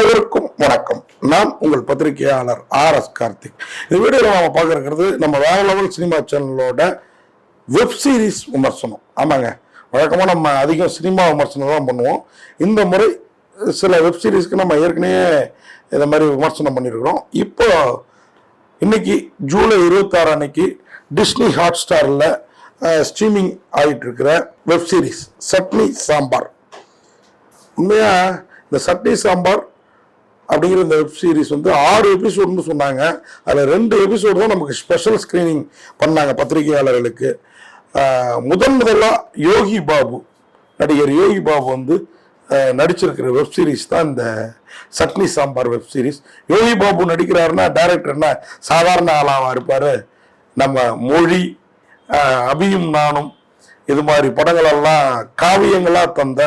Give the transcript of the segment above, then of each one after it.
அனைவருக்கும் வணக்கம். நான் உங்கள் பத்திரிகையாளர் ஆர் எஸ் கார்த்திக். இந்த வீடியோவில் நம்ம பார்க்கறது நம்ம வேற லெவல் சினிமா சேனலோட வெப் சீரிஸ் விமர்சனம். ஆமாங்க. வழக்கமாக நம்ம அதிகம் சினிமா விமர்சனம் தான் பண்ணுவோம். இந்த முறை சில வெப் சீரிஸ்க்கு நம்ம ஏற்கனவே இந்த மாதிரி விமர்சனம் பண்ணியிருக்கிறோம். இப்போ இன்னைக்கு ஜூலை இருபத்தாறு அன்னைக்கு டிஸ்னி ஹாட் ஸ்டாரில் ஸ்ட்ரீமிங் ஆகிட்டு இருக்கிற வெப் சீரிஸ் சட்னி சாம்பார். உண்மையாக இந்த சட்னி சாம்பார் அப்படிங்கிற இந்த வெப் சீரிஸ் வந்து ஆறு எபிசோடுன்னு சொன்னாங்க. அதில் ரெண்டு எபிசோடு தான் நமக்கு ஸ்பெஷல் ஸ்க்ரீனிங் பண்ணாங்க பத்திரிகையாளர்களுக்கு. முதன் முதலாக யோகி பாபு நடிகர் யோகி பாபு வந்து நடிச்சிருக்கிற வெப் சீரிஸ் தான் இந்த சட்னி சாம்பார் வெப் சீரிஸ் யோகி பாபு நடிக்கிறாருன்னா டைரக்டர்னா சாதாரண ஆளாக இருப்பார். நம்ம மொழி அபியும் நானும் இது மாதிரி படங்களெல்லாம் காவியங்களாக தந்த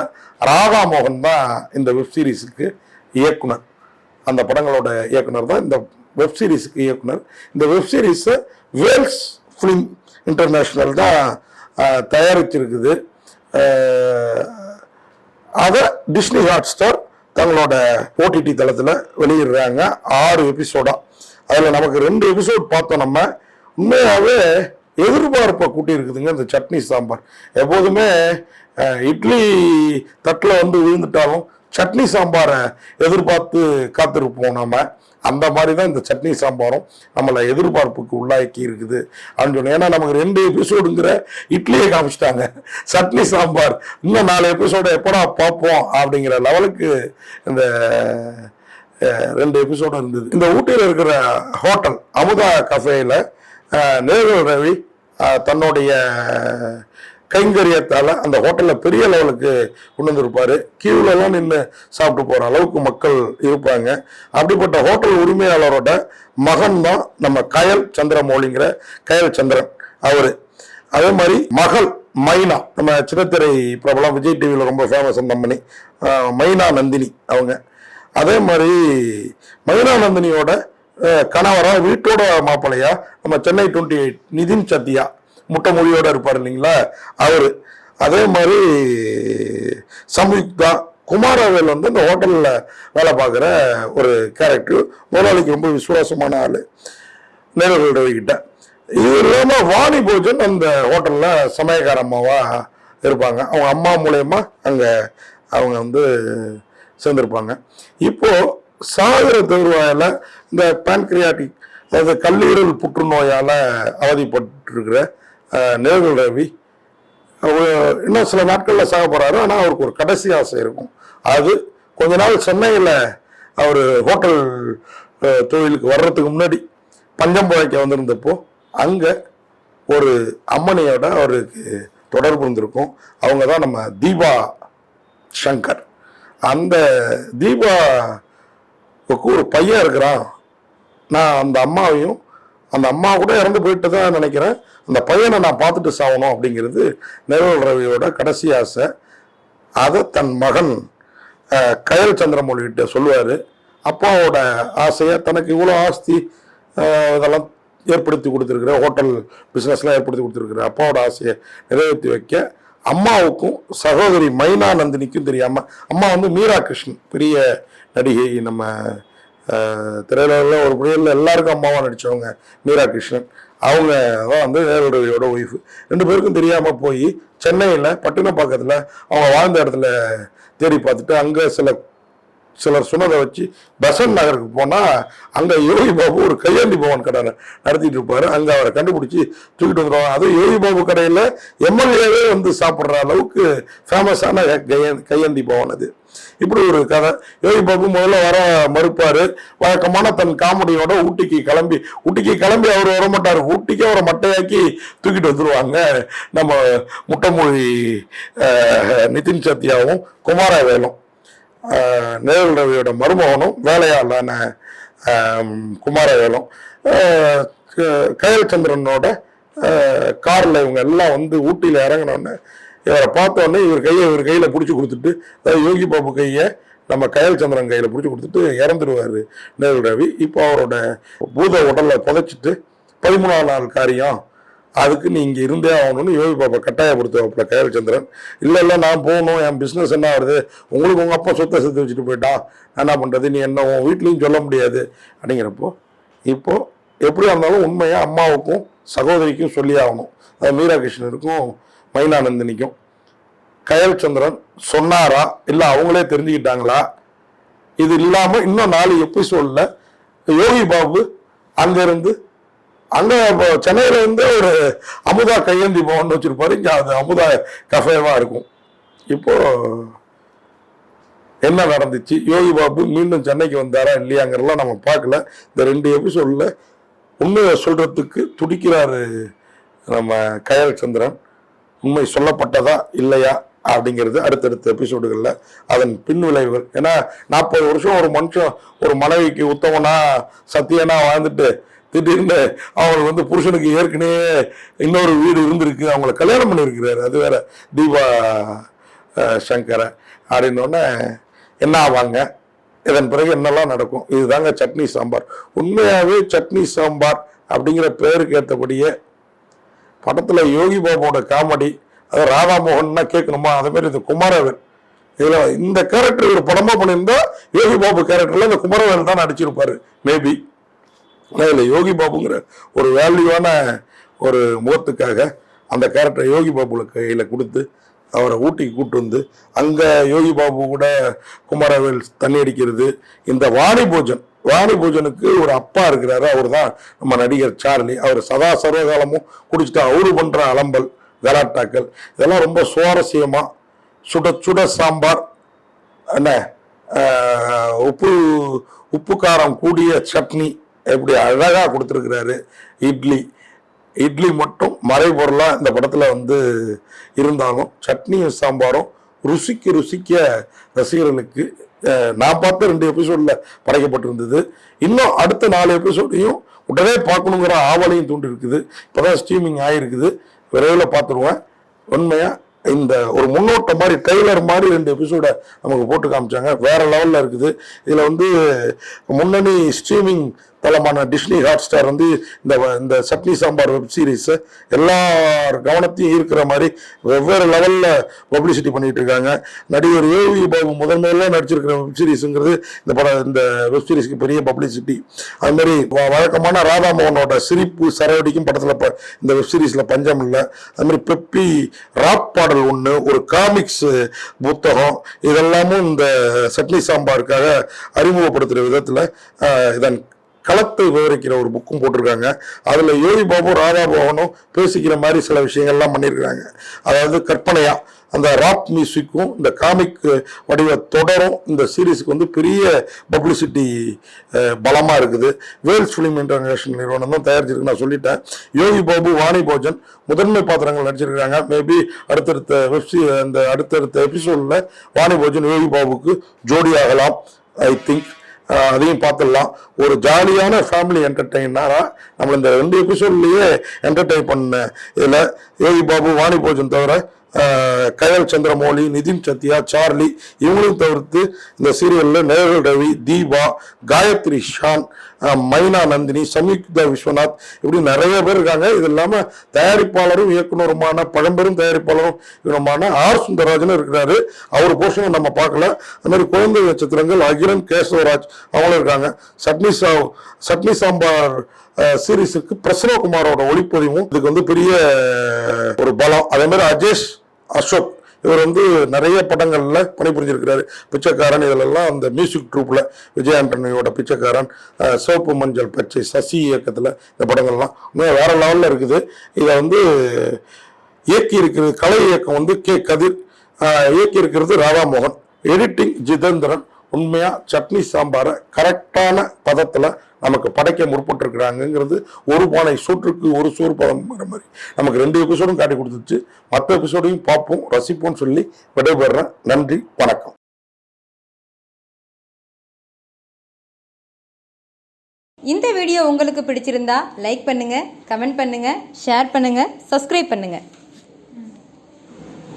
ராதா மோகன் தான் இந்த வெப் சீரிஸுக்கு இயக்குனர். அந்த படங்களோட இயக்குனர் தான். இந்த வெப் சீரிஸுக்கு இயக்குனர். இந்த வெப் சீரிஸை வேல்ஸ் ஃபிலிம் இன்டர்நேஷ்னல் தான் தயாரிச்சிருக்குது. அதை டிஸ்னி ஹாட் ஸ்டார் தங்களோட ஓடிடி தளத்தில் வெளியிடுறாங்க. ஆறு எபிசோடா அதில் நமக்கு ரெண்டு எபிசோட் பார்த்தோம் நம்ம. உண்மையாகவே எதிர்பார்ப்பை கூட்டியிருக்குதுங்க இந்த சட்னி சாம்பார். எப்போதுமே இட்லி தட்டில் வந்து விழுந்துட்டாலும் சட்னி சாம்பாரை எதிர்பார்த்து காத்திருப்போம் நம்ம அந்த மாதிரி தான் இந்த சட்னி சாம்பாரும் நம்மளை எதிர்பார்ப்புக்கு உள்ளாக்கி இருக்குது அப்படின்னு சொன்னேன். ஏன்னா நமக்கு ரெண்டு எபிசோடுங்கிற இட்லியை காமிச்சிட்டாங்க. சட்னி சாம்பார் இன்னும் நாலு எபிசோடை எப்படா பார்ப்போம் அப்படிங்கிற லெவலுக்கு இந்த ரெண்டு எபிசோடு இருந்தது. இந்த ஊட்டியில் இருக்கிற ஹோட்டல் அமுதா கஃபேயில் நேரு ரவி தன்னுடைய கைங்கரியத்தால் அந்த ஹோட்டலில் பெரிய லெவலுக்கு கொண்டு வந்திருப்பார். கியூலெல்லாம் நின்று சாப்பிட்டு போகிற அளவுக்கு மக்கள் இருப்பாங்க. அப்படிப்பட்ட ஹோட்டல் உரிமையாளரோட மகன் தான் நம்ம கயல் சந்திரமௌலிங்கிற கயல் சந்திரன் அவர். அதே மாதிரி மகள் மைனா நம்ம சின்னத்திரை பிரபலம் விஜய் டிவியில் ரொம்ப ஃபேமஸ் அந்த மைனா நந்தினி அவங்க. அதே மாதிரி மைனா நந்தினியோட கணவராக வீட்டோட மாப்பிள்ளையா நம்ம சென்னை டுவெண்ட்டி எயிட் நிதின் சத்தியா முட்டை மொழியோட இருப்பார் இல்லைங்களா? அவரு. அதே மாதிரி சம்யுக்தா குமாரவேல் வந்து இந்த ஹோட்டலில் வேலை பார்க்குற ஒரு கேரக்டர் முதலாளிக்கு ரொம்ப விசுவாசமான ஆள். நேர்கள் ரவிக்கிட்ட இது இல்லாமல் வாணி போஜன் அந்த ஹோட்டலில் சமயக்கார அம்மாவாக இருப்பாங்க. அவங்க அம்மா மூலயமா அங்கே அவங்க வந்து சேர்ந்துருப்பாங்க. இப்போது சாகர தருவாயில் இந்த பேன்கிரியாட்டிக் அதாவது கல்லீரல் புற்றுநோயால் அவதிப்பட்டிருக்கிற நேர்கள் ரவி அவர் இன்னும் சில நாட்களில் சாக போகிறாரு ஆனால் அவருக்கு ஒரு கடைசி ஆசை இருக்கும். அது கொஞ்ச நாள் சென்னையில் அவர் ஹோட்டல் தொழிலுக்கு வர்றதுக்கு முன்னாடி பஞ்சம்புழைக்க வந்திருந்தப்போ அங்கே ஒரு அம்மனையோட அவருக்கு தொடர்பு இருந்திருக்கும். அவங்க தான் நம்ம தீபா சங்கர். அந்த தீபாவுக்கு ஒரு பையன் இருக்கிறான். நான் அந்த அம்மாவையும் அந்த அம்மா கூட இறந்து போயிட்டு தான் நினைக்கிறேன். அந்த பையனை நான் பார்த்துட்டு சாகணும் அப்படிங்கிறது நேருல் ரவியோட கடைசி ஆசை. அதை தன் மகன் கயல் சந்திரமொழிகிட்ட சொல்லுவார். அப்பாவோட ஆசையை தனக்கு இவ்வளோ ஆஸ்தி இதெல்லாம் ஏற்படுத்தி கொடுத்துருக்குற ஹோட்டல் பிஸ்னஸ்லாம் ஏற்படுத்தி கொடுத்துருக்குற அப்பாவோட ஆசையை நிறைவேற்றி வைக்க அம்மாவுக்கும் சகோதரி மைனா நந்தினிக்கும் தெரியாமல் அம்மா வந்து மீரா கிருஷ்ணன் பெரிய நடிகை நம்ம அஹ், திரையுலகில் ஒரு புயலில் எல்லாருக்கும் அம்மாவாக நடித்தவங்க மீரா கிருஷ்ணன். அவங்க தான் வந்து நேருடையோட ஒய்ஃபு ரெண்டு பேருக்கும் தெரியாமல் போய் சென்னையில் பட்டினப்பாக்கத்தில் அவங்க வாழ்ந்த இடத்துல தேடி பார்த்துட்டு அங்கே சில சிலர் சொன்னதை வச்சு பெசன் நகருக்கு போனால் அங்கே யோகி பாபு ஒரு கையாண்டி பவன் கடை நடத்திட்டு இருப்பார். அங்கே அவரை கண்டுபிடிச்சி தூக்கிட்டு வந்துடுவாங்க அதுவும் யோகி பாபு கடையில் எம்எல்ஏவே வந்து சாப்பிட்ற அளவுக்கு ஃபேமஸான கையாண்டி பவன் அது. இப்படி ஒரு கதை. யோகி பாபு முதல்ல வர மறுப்பார். வழக்கமான தன் காமெடியோட ஊட்டிக்கு கிளம்பி ஊட்டிக்கு கிளம்பி அவர் வர மாட்டார். ஊட்டிக்கு அவரை மட்டையாக்கி தூக்கிட்டு வந்துடுவாங்க நம்ம முட்டைமொழி நிதின் சத்யாவும் குமாரவேலும். நேரு ரவியோட மருமகனும் வேலையாளான குமாரவேலும் கயல்சந்திரனோட காரில் இவங்க எல்லாம் வந்து ஊட்டியில் இறங்கினோடனே இவரை பார்த்த உடனே இவர் கையை இவர் கையில் பிடிச்சி கொடுத்துட்டு அதாவது யோகி பாபு கையை நம்ம கயல் சந்திரன் கையில் பிடிச்சி கொடுத்துட்டு இறந்துடுவார் நேரு ரவி. இப்போ அவரோட பூத உடலை புதைச்சிட்டு பதிமூணாம் நாள் காரியம் அதுக்கு நீ இங்கே இருந்தே ஆகணும்னு யோகி பாப்பா கட்டாயப்படுத்துவாப்புல கயல் சந்திரன். இல்லை இல்லை நான் போகணும். என் பிஸ்னஸ் என்ன வருது உங்களுக்கு உங்கள் அப்பா சொத்தை சேர்த்து வச்சுட்டு போயிட்டான் என்ன பண்ணுறது நீ என்ன உன் வீட்லேயும் சொல்ல முடியாது. அப்படிங்கிறப்போ இப்போ எப்படியா இருந்தாலும் உண்மையாக அம்மாவுக்கும் சகோதரிக்கும் சொல்லி ஆகணும். அது மீரா கிருஷ்ணனுக்கும் மைனானந்தினிக்கும் கயல் சந்திரன் சொன்னாரா? இல்லை அவங்களே தெரிஞ்சுக்கிட்டாங்களா? இது இல்லாமல் இன்னும் நாலு எபிசோடில் யோகி பாபு அங்கேருந்து அங்கே இப்போ சென்னையில் வந்து ஒரு அமுதா கையேந்தி பவன் வச்சுருப்பாரு. இங்கே அது அமுதா கஃபேவாக இருக்கும். இப்போது என்ன நடந்துச்சு? யோகி பாபு மீண்டும் சென்னைக்கு வந்தாரா இல்லையாங்கிறலாம் நம்ம பார்க்கல. இந்த ரெண்டு எபிசோடில் உண்மையை சொல்கிறதுக்கு துடிக்கிறாரு நம்ம கயல் சந்திரன். உண்மை சொல்லப்பட்டதா இல்லையா அப்படிங்கிறது அடுத்தடுத்த எபிசோடுகளில் அதன் பின் விளைவுகள். ஏன்னா நாற்பது வருஷம் ஒரு மனுஷன் ஒரு மனைவிக்கு உத்தவனா சத்தியனா வாழ்ந்துட்டு திடீர்னு அவங்களுக்கு வந்து புருஷனுக்கு ஏற்கனவே இன்னொரு வீடு இருந்திருக்கு அவங்கள கல்யாணம் பண்ணியிருக்கிறாரு. அது வேற தீபா சங்கரை அப்படின்னோடனே என்ன ஆவாங்க? இதன் பிறகு என்னெல்லாம் நடக்கும்? இதுதாங்க சட்னி சாம்பார். உண்மையாகவே சட்னி சாம்பார் அப்படிங்கிற பேருக்கு ஏற்றபடியே படத்தில் யோகி பாபுவோட காமெடி அது ராதாமோகன்னா கேட்கணுமா? அதேமாரி இது இந்த குமாரவேல். இதில் இந்த கேரக்டர் ஒரு படமாக பண்ணியிருந்தா யோகி பாபு கேரக்டரில் இந்த குமரவேல் தான் நடிச்சிருப்பார் மேபி இதில் யோகி பாபுங்கிற ஒரு வேல்யூவான ஒரு முகத்துக்காக அந்த கேரக்டரை யோகி பாபுல கையில் கொடுத்து அவரை ஊட்டிக்கு கூட்டு வந்து அங்கே யோகி பாபு கூட குமாரவேல் தண்ணி அடிக்கிறது இந்த வாணி பூஜன் வாணி பூஜனுக்கு ஒரு அப்பா இருக்கிறாரு. அவர் தான் நம்ம நடிகர் சார்லி. அவர் சதா சர்வகாலமும் குடிச்சிட்டு அவரு பண்ணுற அலம்பல் கலாட்டாக்கள் இதெல்லாம் ரொம்ப சுவாரஸ்யமாக சுட சுட சாம்பார் என்ன உப்பு உப்பு காரம் கூடிய சட்னி எப்படி அழகாக கொடுத்துருக்கிறாரு இட்லி. இட்லி மட்டும் மறைபொருளாக இந்த படத்தில் வந்து இருந்தாலும் சட்னியும் சாம்பாரும் ருசிக்கு ருசிக்க ரசிகர்களுக்கு நான் பார்த்த ரெண்டு எபிசோடில் படைக்கப்பட்டிருந்தது. இன்னும் அடுத்த நாலு எபிசோடையும் உடனே பார்க்கணுங்கிற ஆவலையும் தூண்டி இருக்குது இப்போதான் ஸ்ட்ரீமிங் ஆகிருக்குது விரைவில் பார்த்துருவேன். உண்மையாக இந்த ஒரு முன்னோட்டம் மாதிரி ட்ரெய்லர் மாதிரி ரெண்டு எபிசோடை நமக்கு போட்டு காமிச்சாங்க. வேற லெவலில் இருக்குது. இதில் வந்து முன்னணி ஸ்ட்ரீமிங் தளமான டிஸ்னி ஹாட் ஸ்டார் வந்து இந்த வ- இந்த சட்னி சாம்பார் வெப் சீரிஸை எல்லார் கவனத்தையும் ஈர்க்கிற மாதிரி வெவ்வேறு லெவலில் பப்ளிசிட்டி பண்ணிட்டு இருக்காங்க. நடிகர் ஏவி பாபு முதன்மையில நடிச்சிருக்கிற வெப் சீரிஸுங்கிறது இந்த படம் இந்த வெப் சீரிஸ்க்கு பெரிய பப்ளிசிட்டி அது மாதிரி வ- வழக்கமான ராதாமோகனோட சிரிப்பு சரவடிக்கும் படத்தில் இந்த வெப் சீரிஸில் பஞ்சம் இல்லை. அது மாதிரி பெப்பி ராப் பாடல் ஒன்று ஒரு காமிக்ஸ் புத்தகம் இதெல்லாமும் இந்த சட்னி சாம்பாருக்காக அறிமுகப்படுத்துகிற விதத்தில் இதன் களத்தை விவரிக்கிற ஒரு புக்கும் போட்டிருக்காங்க. அதில் யோகி பாபு ராதா பவனும் பேசிக்கிற மாதிரி சில விஷயங்கள்லாம் பண்ணியிருக்காங்க அதாவது கற்பனையாக அந்த ராப் மியூசிக்கும் இந்த காமிக் வடிவ தொடரும் இந்த சீரீஸுக்கு வந்து பெரிய பப்ளிசிட்டி பலமாக இருக்குது. வேல்ஸ் ஃபிலிம் இன்டர்நேஷனல் நிறுவனம் தான் தயாரிச்சிருக்கு நான் சொல்லிட்டேன். யோகி பாபு வாணி போஜன் முதன்மை பாத்திரங்கள் நடிச்சிருக்காங்க மேபி அடுத்தடுத்த வெப்சி அந்த அடுத்தடுத்த எபிசோடில் வாணி போஜன் யோகி பாபுக்கு ஜோடி ஆகலாம் ஐ திங்க் அதையும் பார்த்துடலாம். ஒரு ஜாலியான ஃபேமிலி என்டர்டெய்னரா நம்ம இந்த ரெண்டு எபிசோட்லேயே என்டர்டெயின் பண்ண. இதில் யோகி பாபு வாணி போஜன் தவிர கயல் சந்திரமௌலி நிதின் சத்யா சார்லி இவங்களையும் தவிர்த்து இந்த சீரியலில் நேரல் ரவி தீபா காயத்ரி ஷான் மைனா நந்தினி சமீக்தா விஸ்வநாத் இப்படி நிறைய பேர் இருக்காங்க. இது இல்லாமல் தயாரிப்பாளரும் இயக்குனருமான பழம்பெரும் தயாரிப்பாளரும் இவருமான ஆர் சுந்தரராஜனும் இருக்கிறாரு. அவர் போஷனும் நம்ம பார்க்கல. அது மாதிரி குழந்தை நட்சத்திரங்கள் அகிலன் கேசவராஜ் அவங்களும் இருக்காங்க. சட்னி சா சட்னி சாம்பார் சீரீஸுக்கு பிரசனகுமாரோட ஒளிப்பதிவும் இதுக்கு வந்து பெரிய ஒரு பலம். அதே மாதிரி அஜேஷ் அசோக் இவர் வந்து நிறைய படங்களில் பணிபுரிஞ்சிருக்கிறாரு. பிச்சைக்காரன் இதிலெல்லாம் அந்த மியூசிக் ட்ரூப்பில் விஜய் ஆண்டனியோட பிச்சைக்காரன் சோப்பு மஞ்சள் பச்சை சசி இயக்கத்தில் இந்த படங்கள்லாம் இன்னும் வேற லெவலில் இருக்குது. இதை வந்து இயக்கி இருக்கிறது கலை இயக்கம் வந்து கே கதிர் இயக்கி இருக்கிறது ராதாமோகன். எடிட்டிங் ஜிதேந்திரன். உண்மையாக சட்னி சாம்பாரை கரெக்டான பதத்தில் நமக்கு படைக்க முற்பட்டிருக்கிறாங்கங்கிறது ஒரு பானை சூற்றுக்கு ஒரு சோறு பதம் மாதிரி. நமக்கு ரெண்டு எபிசோடும் காட்டி கொடுத்துச்சு. மற்ற எபிசோடையும் பார்ப்போம் ரசிப்போம்னு சொல்லி விடைபெறுறேன். நன்றி வணக்கம். இந்த வீடியோ உங்களுக்கு பிடிச்சிருந்தா லைக் பண்ணுங்க கமெண்ட் பண்ணுங்க ஷேர் பண்ணுங்க சப்ஸ்கிரைப் பண்ணுங்க.